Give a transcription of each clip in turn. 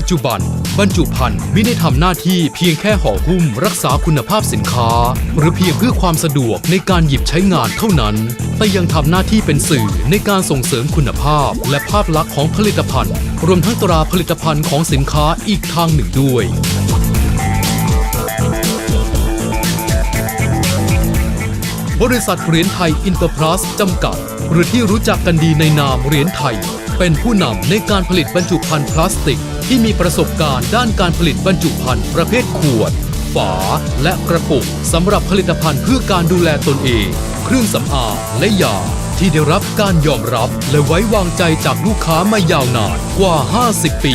ปัจจุบัน บรรจุภัณฑ์ไม่ได้ทำหน้าที่เพียงแค่ห่อหุ้มรักษาคุณภาพสินค้า หรือเพียงเพื่อความสะดวกในการหยิบใช้งานเท่านั้น แต่ยังทำหน้าที่เป็นสื่อในการส่งเสริมคุณภาพ และภาพลักษณ์ของผลิตภัณฑ์ รวมทั้งตราผลิตภัณฑ์ของสินค้าอีกทางหนึ่งด้วยบริษัทเหรียญไทยอินเตอร์พลัสจำกัด หรือที่รู้จักกันดีในนามเหรียญไทย เป็นผู้นำในการผลิตบรรจุภัณฑ์พลาสติก ที่มีประสบการณ์ด้านการผลิตบรรจุภัณฑ์ประเภทขวด ฝา และกระปุกสำหรับผลิตภัณฑ์เพื่อการดูแลตนเอง เครื่องสำอางและยาที่ได้รับการยอมรับและไว้วางใจจากลูกค้ามายาวนานกว่า 50 ปี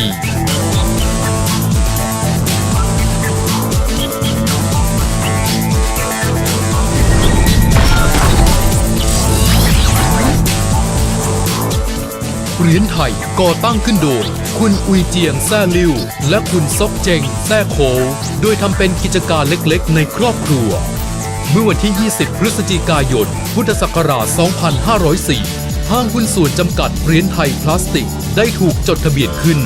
เหรียญไทยก่อตั้งขึ้นโดยคุณอุยเจียงแซ่ลิว และคุณซอกเจงแซ่โคโดยทำเป็นกิจการเล็กๆ ในครอบครัว เมื่อวันที่ 20 พฤศจิกายน พุทธศักราช 2504 ห้างหุ้นส่วนจำกัดเหรียญไทยพลาสติก ได้ถูกจดทะเบียนขึ้น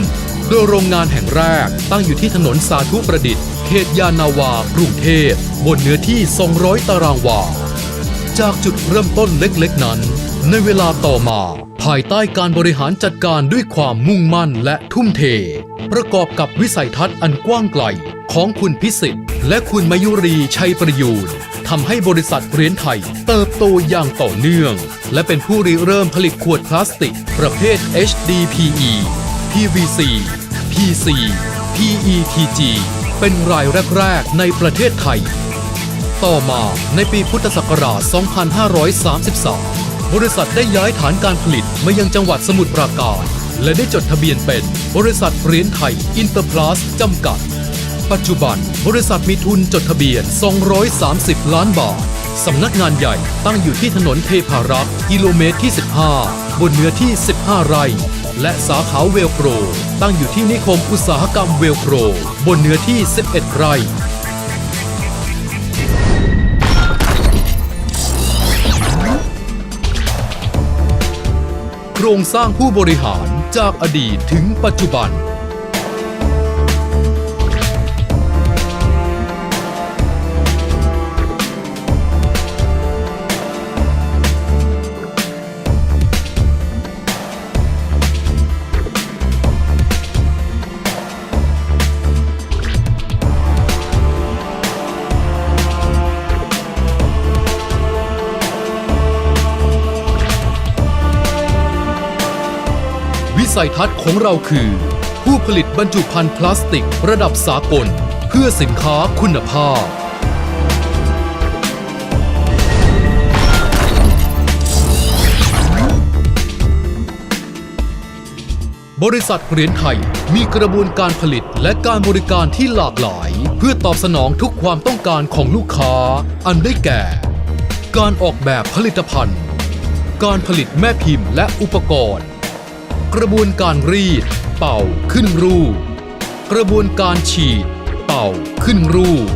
โดยโรงงานแห่งแรกตั้งอยู่ที่ถนนสาธุประดิษฐ์ เขตยานาวา กรุงเทพ บนเนื้อที่ 200 ตารางวา จากจุดเริ่มต้นเล็กๆนั้น ในเวลาต่อมา ภายใต้การบริหารจัดการด้วยความมุ่งมั่นและทุ่มเท ประกอบกับวิสัยทัศน์อันกว้างไกล ของคุณพิสิทธิ์ และคุณมายุรีชัยประยูนทำให้บริษัทเหรียญไทย เติบโตอย่างต่อเนื่อง และเป็นผู้ริเริ่มผลิตขวดพลาสติก ประเภท HDPE PVC PC PETG เป็นรายแรก ๆ ในประเทศไทย ต่อมาในปีพุทธศักราช 2533 บริษัทได้ย้ายฐานการผลิตมายังจังหวัดสมุทรปราการ และได้จดทะเบียนเป็นบริษัทเหรียญไทยอินเตอร์พลาสจำกัด ปัจจุบันบริษัทมีทุนจดทะเบียน 230 ล้านบาท สำนักงานใหญ่ตั้งอยู่ที่ถนนเทพารักษ์กิโลเมตรที่ 15 บนเนื้อที่ 15 ไร่ และสาขาเวลโกรตั้งอยู่ที่นิคมอุตสาหกรรมเวลโกรบนเนื้อที่ 11 ไร่ โครงสร้างผู้บริหารจากอดีตถึงปัจจุบัน สัยทัศน์ของเราคือ ผู้ผลิตบรรจุภัณฑ์พลาสติกระดับสากล เพื่อสินค้าคุณภาพ บริษัทเหรียญไทยมีกระบวนการผลิตและการบริการที่หลากหลาย เพื่อตอบสนองทุกความต้องการของลูกค้า อันได้แก่ การออกแบบผลิตภัณฑ์ การผลิตแม่พิมพ์และอุปกรณ์ กระบวนการรีด เป่าขึ้นรูปกระบวนการฉีด เป่าขึ้นรูป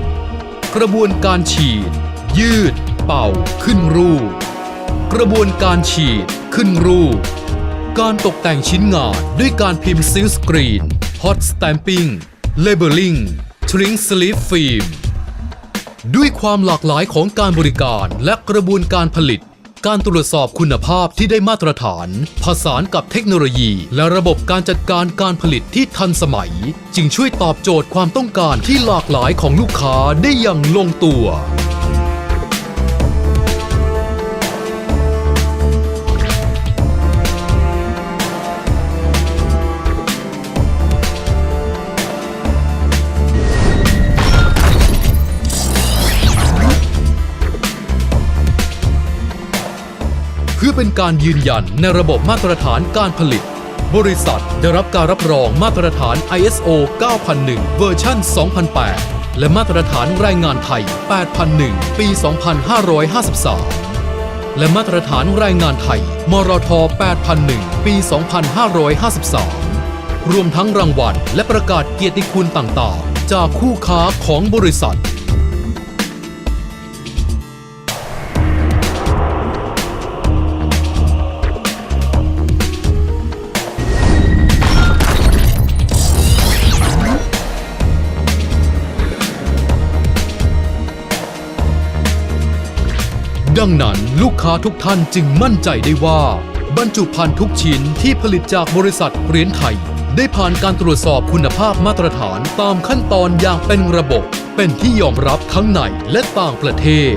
กระบวนการฉีด ยืด เป่าขึ้นรูปกระบวนการฉีดขึ้นรูปการตกแต่งชิ้นงานด้วยการพิมพ์ซิลสกรีนฮอตสแตมปิ้งเลเบลลิงทริงสลิปฟิล์มด้วยความหลากหลายของการบริการและกระบวนการผลิต การตรวจสอบคุณภาพที่ได้มาตรฐาน ผสานกับเทคโนโลยี และระบบการจัดการการผลิตที่ทันสมัย จึงช่วยตอบโจทย์ความต้องการที่หลากหลายของลูกค้าได้อย่างลงตัว อเป็นการยืนยันในระบบมาตรฐานการผลิต บริษัทได้รับการรับรองมาตรฐาน ISO 9001 เวอร์ชัน2008 และมาตรฐานแรงงานไทย 8001 ปี 2553 และมาตรฐานแรงงานไทย มรท 8001 ปี 2553 รวมทั้งรางวัลและประกาศเกียรติคุณต่างๆ จากคู่ค้าของบริษัท ดังนั้นลูกค้าทุกท่านจึงมั่นใจได้ว่า บรรจุภัณฑ์ทุกชิ้นที่ผลิตจากบริษัทเหรียญไทย ได้ผ่านการตรวจสอบคุณภาพมาตรฐานตามขั้นตอนอย่างเป็นระบบ เป็นที่ยอมรับทั้งในและต่างประเทศ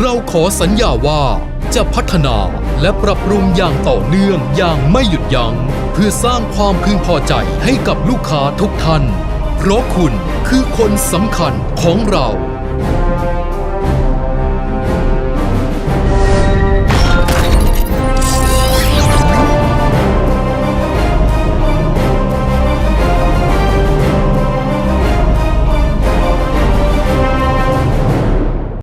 เราขอสัญญาว่าจะพัฒนา และปรับปรุงอย่างต่อเนื่องอย่างไม่หยุดยัง้งเพื่อสร้างความพึงพอใจให้กับลูกค้าทุกท่าน เพราะคุณคือคนสำคัญของเรา